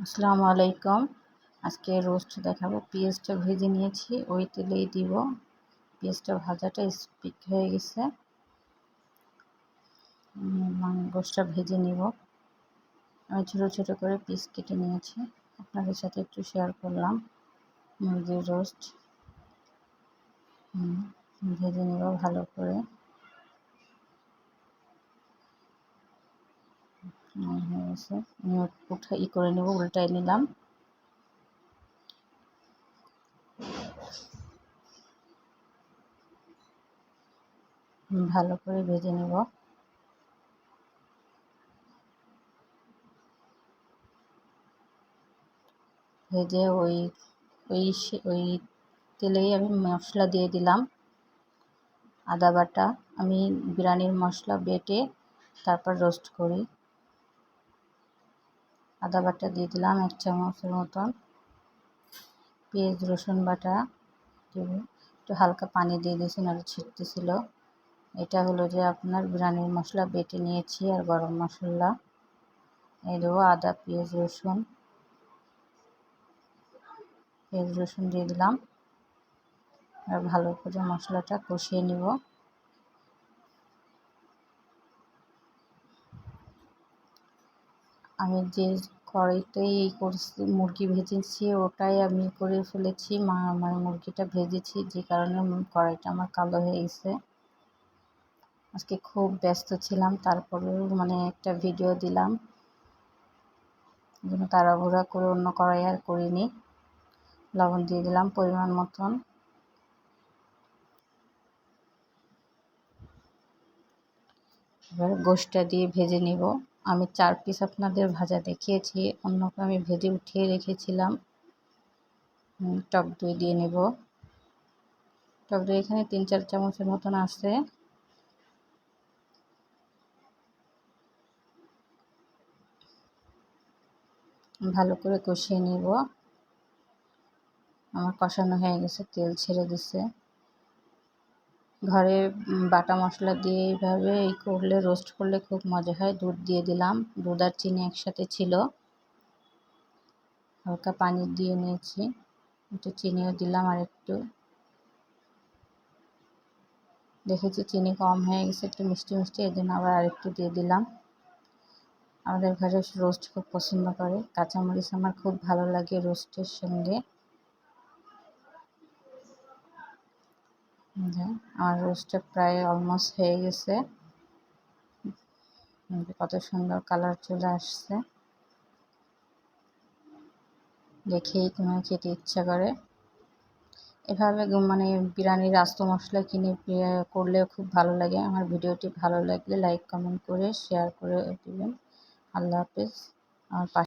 আসসালামু আলাইকুম। আজকে রোস্ট দেখাবো। পেঁয়াজটা ভেজে নিয়েছি। ওই তেলেই দিব। পেঁয়াজটা ভাজাটা স্পিক হয়ে গেছে। গোষ্ঠটা ভেজে নিব। আমি ছোটো ছোটো করে পিস কেটে নিয়েছি। আপনাদের সাথে একটু শেয়ার করলাম। মুরগির রোস্ট। ভেজে নিব ভালো করে। গেছে উঠা ই করে নেব উল্টাই নিলাম। ভালো করে ভেজে নেব। ভেজে ওই ওই ওই তেলেই আমি মশলা দিয়ে দিলাম। আদা বাটা, আমি বিরিয়ানির মশলা বেটে তারপর রোস্ট করি। আদা বাটা দিয়ে দিলাম, এক চামচের মতন। পেঁয়াজ, রসুন বাটা দেবো একটু হালকা পানি দিয়ে দিয়েছি, নাহলে ছিটতেছিল এটা হলো যে আপনার বিরিয়ানির মশলা, বেটে নিয়েছি আর গরম মশলা। এই দেবো আদা, পেঁয়াজ, রসুন। পেঁয়াজ, রসুন দিয়ে দিলাম। আর ভালো করে মশলাটা কষিয়ে নিব। আমি যে কড়াইতে এই করছি, মুরগি ভেজেছি, ওটাই আমি করে ফেলেছি। মা মানে মুরগিটা ভেজেছি, যে কারণে কড়াইটা আমার কালো হয়ে গেছে। আজকে খুব ব্যস্ত ছিলাম, তারপরেও মানে একটা ভিডিও দিলাম। তাড়াহুড়া করে অন্য কড়াই আর করিনি। লবণ দিয়ে দিলাম পরিমাণ মতন। এবার গোষ্ঠটা দিয়ে ভেজে নিব। আমি চার পিস আপনাদের ভাজা দেখিয়েছি, অন্যকে আমি ভেজে উঠিয়ে রেখেছিলাম। টক দই দিয়ে নেব। টক দই এখানে তিন চার চামচের মতন আছে। ভালো করে কষিয়ে নিব। আমার কষানো হয়ে গেছে, তেল ছেড়ে দিছে। ঘরে বাটা মশলা দিয়ে এইভাবে এই করলে, রোস্ট করলে খুব মজা হয়। দুধ দিয়ে দিলাম। দুধ আর চিনি একসাথে ছিল। হালকা পানি দিয়ে নিয়েছি। একটু চিনিও দিলাম আর একটু। দেখেছি চিনি কম হয়ে গেছে, একটু মিষ্টি মিষ্টি এই জন্য আবার আরেকটু দিয়ে দিলাম। আমাদের ঘরে রোস্ট খুব পছন্দ করে। কাঁচামরিচ আমার খুব ভালো লাগে রোস্টের সঙ্গে। আমার রোস্টটা প্রায় অলমোস্ট হয়ে গেছে। কত সুন্দর কালার চলে আসছে। দেখেই কোনো খেতে ইচ্ছা করে। এভাবে মানে বিরিয়ানির আস্ত মশলা কিনে করলে খুব ভালো লাগে। আমার ভিডিওটি ভালো লাগলে লাইক কমেন্ট করে শেয়ার করে দেবেন। আল্লাহ হাফেজ। আমার